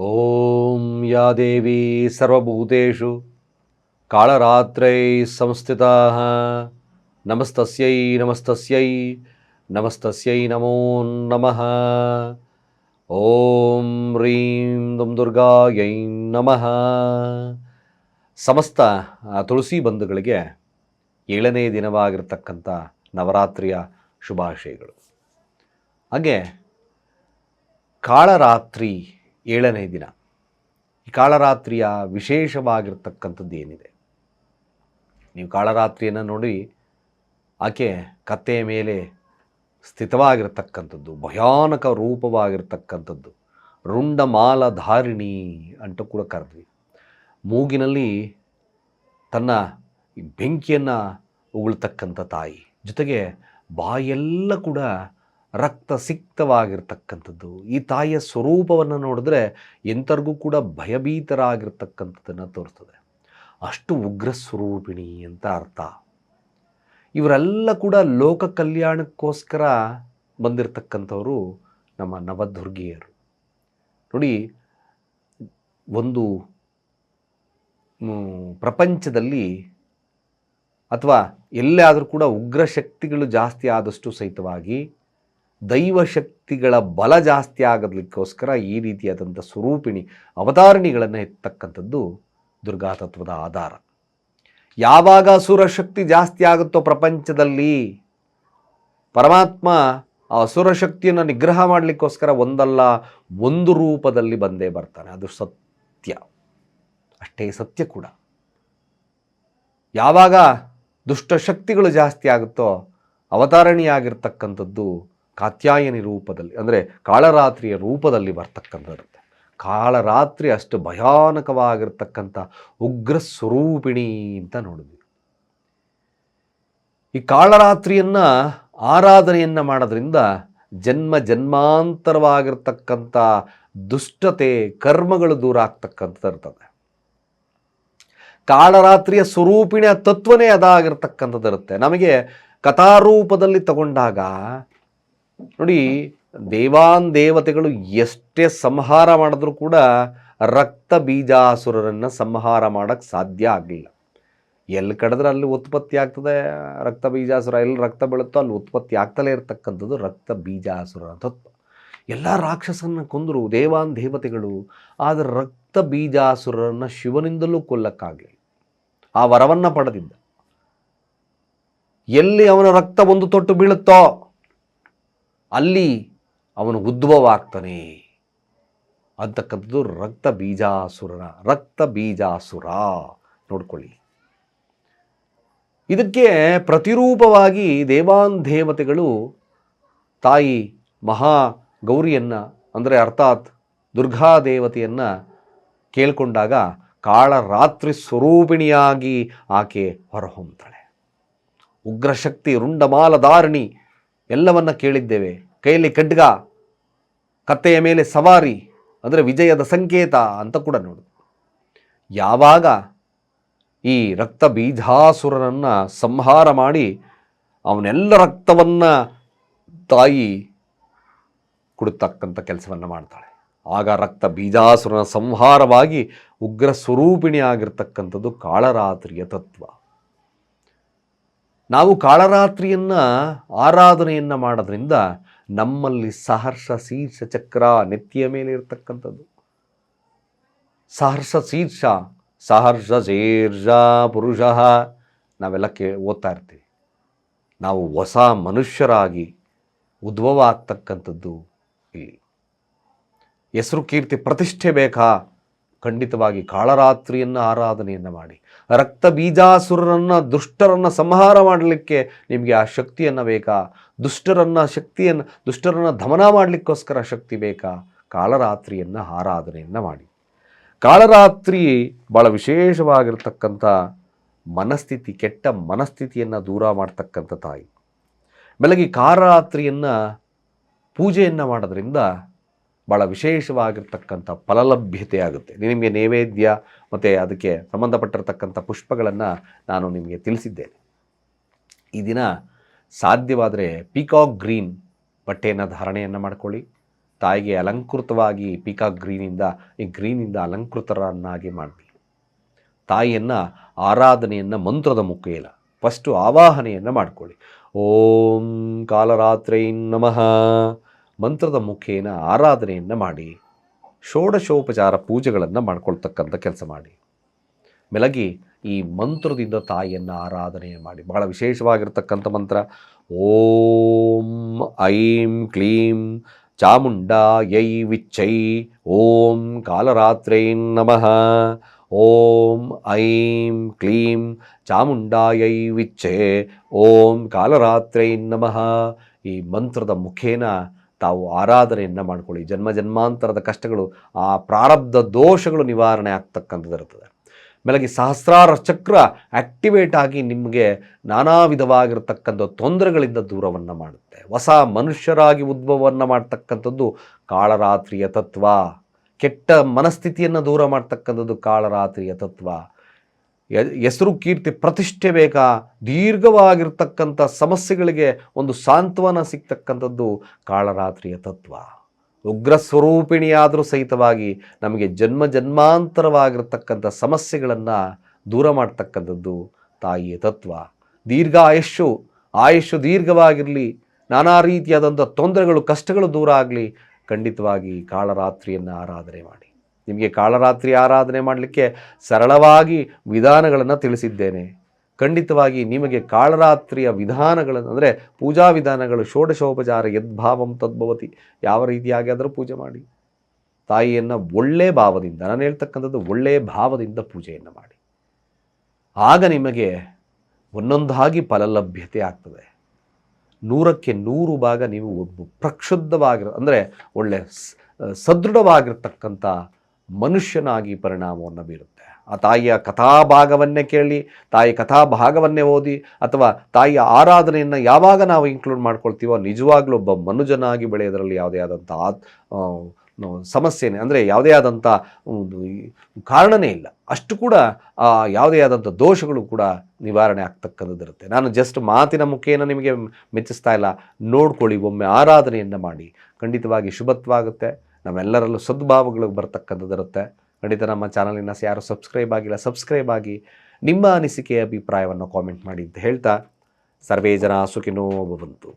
ಓಂ ಯಾ ದೇವಿ ಸರ್ವಭೂತು ಕಾಳರಾತ್ರೈ ಸಂಸ್ಥಿತ ನಮಸ್ತಸ್ಯೈ ನಮಸ್ತಸ್ಯೈ ನಮಸ್ತಸ್ಯೈ ನಮೋ ನಮಃ. ಓಂ ರೀಂ ದುಂ ದುರ್ಗಾಯೈ ನಮಃ. ಸಮಸ್ತ ತುಳಸಿ ಬಂಧುಗಳಿಗೆ ಏಳನೇ ದಿನವಾಗಿರ್ತಕ್ಕಂಥ ನವರಾತ್ರಿಯ ಶುಭಾಶಯಗಳು. ಹಾಗೆ ಕಾಳರಾತ್ರಿ ಏಳನೇ ದಿನ. ಈ ಕಾಳರಾತ್ರಿಯ ವಿಶೇಷವಾಗಿರ್ತಕ್ಕಂಥದ್ದು ಏನಿದೆ? ನೀವು ಕಾಳರಾತ್ರಿಯನ್ನು ನೋಡಿ ಆಕೆ ಕತ್ತೆಯ ಮೇಲೆ ಸ್ಥಿತವಾಗಿರ್ತಕ್ಕಂಥದ್ದು, ಭಯಾನಕ ರೂಪವಾಗಿರ್ತಕ್ಕಂಥದ್ದು, ರುಂಡಮಾಲಧಾರಿಣಿ ಅಂತ ಕೂಡ ಕರೆದ್ವಿ. ಮೂಗಿನಲ್ಲಿ ತನ್ನ ಬೆಂಕಿಯನ್ನು ಉಗುಳ್ತಕ್ಕಂಥ ತಾಯಿ. ಜೊತೆಗೆ ಬಾಯೆಲ್ಲ ಕೂಡ ರಕ್ತ ಸಿಕ್ತವಾಗಿರ್ತಕ್ಕಂಥದ್ದು. ಈ ತಾಯಿಯ ಸ್ವರೂಪವನ್ನು ನೋಡಿದ್ರೆ ಎಂಥರಿಗೂ ಕೂಡ ಭಯಭೀತರಾಗಿರ್ತಕ್ಕಂಥದ್ದನ್ನು ತೋರಿಸ್ತದೆ. ಅಷ್ಟು ಉಗ್ರ ಸ್ವರೂಪಿಣಿ ಅಂತ ಅರ್ಥ. ಇವರೆಲ್ಲ ಕೂಡ ಲೋಕ ಕಲ್ಯಾಣಕ್ಕೋಸ್ಕರ ಬಂದಿರತಕ್ಕಂಥವರು ನಮ್ಮ ನವದುರ್ಗಿಯರು. ನೋಡಿ, ಒಂದು ಪ್ರಪಂಚದಲ್ಲಿ ಅಥವಾ ಎಲ್ಲೇ ಆದರೂ ಕೂಡ ಉಗ್ರ ಶಕ್ತಿಗಳು ಜಾಸ್ತಿ ಆದಷ್ಟು ಸಹಿತವಾಗಿ ದೈವ ಶಕ್ತಿಗಳ ಬಲ ಜಾಸ್ತಿ ಆಗಲಿಕ್ಕೋಸ್ಕರ ಈ ರೀತಿಯಾದಂಥ ಸ್ವರೂಪಿಣಿ ಅವತಾರಣಿಗಳನ್ನು ಎತ್ತಕ್ಕಂಥದ್ದು ದುರ್ಗಾ ತತ್ವದ ಆಧಾರ. ಯಾವಾಗ ಅಸುರ ಶಕ್ತಿ ಜಾಸ್ತಿ ಆಗುತ್ತೋ ಪ್ರಪಂಚದಲ್ಲಿ ಪರಮಾತ್ಮ ಆ ಅಸುರ ಶಕ್ತಿಯನ್ನು ನಿಗ್ರಹ ಮಾಡಲಿಕ್ಕೋಸ್ಕರ ಒಂದಲ್ಲ, ಒಂದು ರೂಪದಲ್ಲಿ ಬಂದೇ ಬರ್ತಾನೆ. ಅದು ಸತ್ಯ. ಅಷ್ಟೇ ಸತ್ಯ ಕೂಡ. ಯಾವಾಗ ದುಷ್ಟಶಕ್ತಿಗಳು ಜಾಸ್ತಿ ಆಗುತ್ತೋ, ಅವತಾರಣಿಯಾಗಿರ್ತಕ್ಕಂಥದ್ದು ಕಾತ್ಯಾಯನಿ ರೂಪದಲ್ಲಿ, ಅಂದರೆ ಕಾಳರಾತ್ರಿಯ ರೂಪದಲ್ಲಿ ಬರ್ತಕ್ಕಂಥದ್ದಿರುತ್ತೆ ಕಾಳರಾತ್ರಿ ಅಷ್ಟು ಭಯಾನಕವಾಗಿರ್ತಕ್ಕಂಥ ಉಗ್ರ ಸ್ವರೂಪಿಣಿ ಅಂತ ನೋಡಿದ್ವಿ. ಈ ಕಾಳರಾತ್ರಿಯನ್ನು ಆರಾಧನೆಯನ್ನು ಮಾಡೋದ್ರಿಂದ ಜನ್ಮ ಜನ್ಮಾಂತರವಾಗಿರ್ತಕ್ಕಂಥ ದುಷ್ಟತೆ, ಕರ್ಮಗಳು ದೂರ ಆಗ್ತಕ್ಕಂಥದ್ದು ಇರ್ತದೆ. ಕಾಳರಾತ್ರಿಯ ಸ್ವರೂಪಿಣಿಯ ತತ್ವನೇ ಅದಾಗಿರ್ತಕ್ಕಂಥದ್ದು ಇರುತ್ತೆ. ನಮಗೆ ಕಥಾರೂಪದಲ್ಲಿ ತಗೊಂಡಾಗ ನೋಡಿ, ದೇವಾನ್ ದೇವತೆಗಳು ಎಷ್ಟೇ ಸಂಹಾರ ಮಾಡಿದ್ರೂ ಕೂಡ ರಕ್ತ ಬೀಜಾಸುರರನ್ನು ಸಂಹಾರ ಮಾಡೋಕ್ಕೆ ಸಾಧ್ಯ ಆಗಲಿಲ್ಲ. ಎಲ್ಲಿ ಕಡಿದ್ರೆ ಅಲ್ಲಿ ಉತ್ಪತ್ತಿ ಆಗ್ತದೆ, ರಕ್ತ ಬೀಜಾಸುರ. ಎಲ್ಲಿ ರಕ್ತ ಬೀಳುತ್ತೋ ಅಲ್ಲಿ ಉತ್ಪತ್ತಿ ಆಗ್ತಲೇ ಇರತಕ್ಕಂಥದ್ದು ರಕ್ತ ಬೀಜಾಸುರ ತತ್ವ. ಎಲ್ಲ ರಾಕ್ಷಸನ್ನ ಕೊಂದರು ದೇವಾನ್ ದೇವತೆಗಳು, ಆದರೆ ರಕ್ತ ಬೀಜಾಸುರರನ್ನು ಶಿವನಿಂದಲೂ ಕೊಲ್ಲಕ್ಕಾಗಲಿಲ್ಲ. ಆ ವರವನ್ನು ಪಡೆದಿದ್ದ. ಎಲ್ಲಿ ಅವನ ರಕ್ತ ಒಂದು ತೊಟ್ಟು ಬೀಳುತ್ತೋ ಅಲ್ಲಿ ಅವನು ಉದ್ಭವ ಆಗ್ತಾನೆ ಅಂತಕ್ಕಂಥದ್ದು ರಕ್ತ ಬೀಜಾಸುರನ, ರಕ್ತ ಬೀಜಾಸುರ ನೋಡ್ಕೊಳ್ಳಿ. ಇದಕ್ಕೆ ಪ್ರತಿರೂಪವಾಗಿ ದೇವಾನ್ ದೇವತೆಗಳು ತಾಯಿ ಮಹಾ ಗೌರಿಯನ್ನು, ಅಂದರೆ ಅರ್ಥಾತ್ ದುರ್ಗಾ ದೇವತೆಯನ್ನು ಕೇಳ್ಕೊಂಡಾಗ ಕಾಳರಾತ್ರಿ ಸ್ವರೂಪಿಣಿಯಾಗಿ ಆಕೆ ಹೊರಹೊಮ್ತಾಳೆ. ಉಗ್ರಶಕ್ತಿ ರುಂಡಮಾಲ ಧಾರಣಿ ಎಲ್ಲವನ್ನ ಕೇಳಿದ್ದೇವೆ. ಕೈಯಲ್ಲಿ ಖಡ್ಗ, ಕತ್ತೆಯ ಮೇಲೆ ಸವಾರಿ, ಅಂದರೆ ವಿಜಯದ ಸಂಕೇತ ಅಂತ ಕೂಡ ನೋಡು. ಯಾವಾಗ ಈ ರಕ್ತ ಬೀಜಾಸುರನನ್ನು ಸಂಹಾರ ಮಾಡಿ ಅವನೆಲ್ಲ ರಕ್ತವನ್ನು ತಾಯಿ ಕುಡಿತಕ್ಕಂಥ ಕೆಲಸವನ್ನು ಮಾಡ್ತಾಳೆ. ಆಗ ರಕ್ತ ಬೀಜಾಸುರನ ಸಂಹಾರವಾಗಿ ಉಗ್ರ ಸ್ವರೂಪಿಣಿ ಆಗಿರ್ತಕ್ಕಂಥದ್ದು ಕಾಳರಾತ್ರಿಯ ತತ್ವ. ನಾವು ಕಾಳರಾತ್ರಿಯನ್ನು ಆರಾಧನೆಯನ್ನು ಮಾಡೋದ್ರಿಂದ ನಮ್ಮಲ್ಲಿ ಸಹರ್ಷ ಶೀರ್ಷ ಚಕ್ರ ನೆತ್ತಿಯ ಮೇಲೆ ಇರತಕ್ಕಂಥದ್ದು. ಸಹರ್ಷ ಶೀರ್ಷ ಸಹರ್ಷ ಶೀರ್ಷ ಪುರುಷ ನಾವೆಲ್ಲ ಕೇ, ಓದ್ತಾ ಇರ್ತೀವಿ. ನಾವು ಹೊಸ ಮನುಷ್ಯರಾಗಿ ಉದ್ಭವ ಆಗ್ತಕ್ಕಂಥದ್ದು ಇಲ್ಲಿ. ಹೆಸರು ಕೀರ್ತಿ ಪ್ರತಿಷ್ಠೆ ಬೇಕಾ? ಖಂಡಿತವಾಗಿ ಕಾಳರಾತ್ರಿಯನ್ನು ಆರಾಧನೆಯನ್ನು ಮಾಡಿ. ರಕ್ತ ಬೀಜಾಸುರರನ್ನು ದುಷ್ಟರನ್ನು ಸಂಹಾರ ಮಾಡಲಿಕ್ಕೆ ನಿಮಗೆ ಆ ಶಕ್ತಿಯನ್ನು ಬೇಕಾ? ದುಷ್ಟರನ್ನು ಶಕ್ತಿಯನ್ನು, ದುಷ್ಟರನ್ನು ದಮನ ಮಾಡಲಿಕ್ಕೋಸ್ಕರ ಶಕ್ತಿ ಬೇಕಾ? ಕಾಳರಾತ್ರಿಯನ್ನು ಆರಾಧನೆಯನ್ನು ಮಾಡಿ. ಕಾಳರಾತ್ರಿ ಭಾಳ ವಿಶೇಷವಾಗಿರ್ತಕ್ಕಂಥ ಮನಸ್ಥಿತಿ, ಕೆಟ್ಟ ಮನಸ್ಥಿತಿಯನ್ನು ದೂರ ಮಾಡ್ತಕ್ಕಂಥ ತಾಯಿ. ಬೆಳಗ್ಗೆ ಕಾಳರಾತ್ರಿಯನ್ನು ಪೂಜೆಯನ್ನು ಮಾಡೋದ್ರಿಂದ ಭಾಳ ವಿಶೇಷವಾಗಿರ್ತಕ್ಕಂಥ ಫಲಲಭ್ಯತೆ ಆಗುತ್ತೆ. ನಿಮಗೆ ನೈವೇದ್ಯ ಮತ್ತು ಅದಕ್ಕೆ ಸಂಬಂಧಪಟ್ಟಿರತಕ್ಕಂಥ ಪುಷ್ಪಗಳನ್ನು ನಾನು ನಿಮಗೆ ತಿಳಿಸಿದ್ದೇನೆ. ಈ ದಿನ ಸಾಧ್ಯವಾದರೆ ಪೀಕಾಕ್ ಗ್ರೀನ್ ಬಟ್ಟೆಯನ್ನು ಧಾರಣೆಯನ್ನು ಮಾಡಿಕೊಳ್ಳಿ. ತಾಯಿಗೆ ಅಲಂಕೃತವಾಗಿ ಪೀಕಾಕ್ ಗ್ರೀನಿಂದ, ಈ ಗ್ರೀನಿಂದ ಅಲಂಕೃತರನ್ನಾಗಿ ಮಾಡಿ ತಾಯಿಯನ್ನು ಆರಾಧನೆಯನ್ನು ಮಂತ್ರದ ಮುಖೇನ ಫಸ್ಟು ಆವಾಹನೆಯನ್ನು ಮಾಡಿಕೊಳ್ಳಿ. ಓಂ ಕಾಲರಾತ್ರೈ ನಮಃ. ಮಂತ್ರದ ಮುಖೇನ ಆರಾಧನೆಯನ್ನು ಮಾಡಿ. ಷೋಡಶೋಪಚಾರ ಪೂಜೆಗಳನ್ನು ಮಾಡ್ಕೊಳ್ತಕ್ಕಂಥ ಕೆಲಸ ಮಾಡಿ. ಮೆಲಗಿ ಈ ಮಂತ್ರದಿಂದ ತಾಯಿಯನ್ನು ಆರಾಧನೆ ಮಾಡಿ. ಬಹಳ ವಿಶೇಷವಾಗಿರ್ತಕ್ಕಂಥ ಮಂತ್ರ. ಓಂ ಐಂ ಕ್ಲೀಂ ಚಾಮುಂಡಾಯೈ ವಿಚ್ಚೈ. ಓಂ ಕಾಲರಾತ್ರೈ ನಮಃ. ಓಂ ಐಂ ಕ್ಲೀಂ ಚಾಮುಂಡಾಯೈ ವಿಚ್ಚೆ. ಓಂ ಕಾಲರಾತ್ರೈ ನಮಃ. ಈ ಮಂತ್ರದ ಮುಖೇನ ತಾವು ಆರಾಧನೆಯನ್ನು ಮಾಡ್ಕೊಳ್ಳಿ. ಜನ್ಮ ಜನ್ಮಾಂತರದ ಕಷ್ಟಗಳು, ಆ ಪ್ರಾರಬ್ಧ ದೋಷಗಳು ನಿವಾರಣೆ ಆಗ್ತಕ್ಕಂಥದ್ದಿರುತ್ತದೆ ಮೇಲಾಗಿ ಸಹಸ್ರಾರ ಚಕ್ರ ಆಕ್ಟಿವೇಟ್ ಆಗಿ ನಿಮಗೆ ನಾನಾ ವಿಧವಾಗಿರತಕ್ಕಂಥ ತೊಂದರೆಗಳಿಂದ ದೂರವನ್ನು ಮಾಡುತ್ತೆ. ಹೊಸ ಮನುಷ್ಯರಾಗಿ ಉದ್ಭವವನ್ನು ಮಾಡ್ತಕ್ಕಂಥದ್ದು ಕಾಳರಾತ್ರಿಯ ತತ್ವ. ಕೆಟ್ಟ ಮನಸ್ಥಿತಿಯನ್ನು ದೂರ ಮಾಡ್ತಕ್ಕಂಥದ್ದು ಕಾಳರಾತ್ರಿಯ ತತ್ವ. ಹೆಸರು ಕೀರ್ತಿ ಪ್ರತಿಷ್ಠೆ ಬೇಕಾ? ದೀರ್ಘವಾಗಿರ್ತಕ್ಕಂಥ ಸಮಸ್ಯೆಗಳಿಗೆ ಒಂದು ಸಾಂತ್ವನ ಸಿಗ್ತಕ್ಕಂಥದ್ದು ಕಾಳರಾತ್ರಿಯ ತತ್ವ. ಉಗ್ರ ಸ್ವರೂಪಿಣಿಯಾದರೂ ಸಹಿತವಾಗಿ ನಮಗೆ ಜನ್ಮ ಜನ್ಮಾಂತರವಾಗಿರ್ತಕ್ಕಂಥ ಸಮಸ್ಯೆಗಳನ್ನು ದೂರ ಮಾಡ್ತಕ್ಕಂಥದ್ದು ತಾಯಿಯ ತತ್ವ. ದೀರ್ಘ ಆಯುಷ್ಯು ಆಯುಷ್ಯು ದೀರ್ಘವಾಗಿರಲಿ, ನಾನಾ ರೀತಿಯಾದಂಥ ತೊಂದರೆಗಳು, ಕಷ್ಟಗಳು ದೂರ ಆಗಲಿ, ಖಂಡಿತವಾಗಿ ಕಾಳರಾತ್ರಿಯನ್ನು ಆರಾಧನೆ ಮಾಡಿ. ನಿಮಗೆ ಕಾಳರಾತ್ರಿ ಆರಾಧನೆ ಮಾಡಲಿಕ್ಕೆ ಸರಳವಾಗಿ ವಿಧಾನಗಳನ್ನು ತಿಳಿಸಿದ್ದೇನೆ. ಖಂಡಿತವಾಗಿ ನಿಮಗೆ ಕಾಳರಾತ್ರಿಯ ವಿಧಾನಗಳನ್ನು, ಅಂದರೆ ಪೂಜಾ ವಿಧಾನಗಳು, ಷೋಡಶೋಪಚಾರ, ಯದ್ಭಾವಂ ತದ್ಭವತಿ, ಯಾವ ರೀತಿಯಾಗಿ ಆದರೂ ಪೂಜೆ ಮಾಡಿ. ತಾಯಿಯನ್ನು ಒಳ್ಳೆ ಭಾವದಿಂದ, ನಾನು ಹೇಳ್ತಕ್ಕಂಥದ್ದು ಒಳ್ಳೆಯ ಭಾವದಿಂದ ಪೂಜೆಯನ್ನು ಮಾಡಿ. ಆಗ ನಿಮಗೆ ಒಂದೊಂದಾಗಿ ಫಲಲಭ್ಯತೆ ಆಗ್ತದೆ. ನೂರಕ್ಕೆ ನೂರು ಭಾಗ ನೀವು ಒಬ್ಬ ಪ್ರಕ್ಷುದ್ಧವಾಗಿರೋ ಅಂದರೆ ಒಳ್ಳೆ ಸದೃಢವಾಗಿರ್ತಕ್ಕಂಥ ಮನುಷ್ಯನಾಗಿ ಪರಿಣಾಮವನ್ನು ಬೀರುತ್ತೆ. ಆ ತಾಯಿಯ ಕಥಾಭಾಗವನ್ನೇ ಕೇಳಿ, ತಾಯಿ ಕಥಾಭಾಗವನ್ನೇ ಓದಿ, ಅಥವಾ ತಾಯಿಯ ಆರಾಧನೆಯನ್ನು ಯಾವಾಗ ನಾವು ಇನ್ಕ್ಲೂಡ್ ಮಾಡ್ಕೊಳ್ತೀವೋ, ನಿಜವಾಗ್ಲೂ ಒಬ್ಬ ಮನುಜನಾಗಿ ಬೆಳೆಯೋದರಲ್ಲಿ ಯಾವುದೇ ಆದಂಥ ಆತ್- ಸಮಸ್ಯೆನೇ, ಅಂದರೆ ಯಾವುದೇ ಆದಂಥ ಕಾರಣನೇ ಇಲ್ಲ. ಅಷ್ಟು ಕೂಡ ಯಾವುದೇ ಆದಂಥ ದೋಷಗಳು ಕೂಡ ನಿವಾರಣೆ ಆಗ್ತಕ್ಕಂಥದ್ದಿರುತ್ತೆ ನಾನು ಜಸ್ಟ್ ಮಾತಿನ ಮುಖೇನ ನಿಮಗೆ ಮೆಚ್ಚಿಸ್ತಾ ಇಲ್ಲ. ನೋಡ್ಕೊಳ್ಳಿ, ಒಮ್ಮೆ ಆರಾಧನೆಯನ್ನು ಮಾಡಿ. ಖಂಡಿತವಾಗಿ ಶುಭತ್ವಾಗುತ್ತೆ ನಮ್ಮೆಲ್ಲರಲ್ಲೂ ಸದ್ಭಾವಗಳು ಬರ್ತಕ್ಕಂಥದ್ದಿರುತ್ತೆ ಖಂಡಿತ ನಮ್ಮ ಚಾನಲಿನ ಯಾರು ಸಬ್ಸ್ಕ್ರೈಬ್ ಆಗಿಲ್ಲ ಸಬ್ಸ್ಕ್ರೈಬ್ ಆಗಿ ನಿಮ್ಮ ಅನಿಸಿಕೆಯ ಅಭಿಪ್ರಾಯವನ್ನು ಕಾಮೆಂಟ್ ಮಾಡಿ ಅಂತ ಹೇಳ್ತಾ, ಸರ್ವೇ ಜನ ಸುಖಿನೋ ಭವಂತು.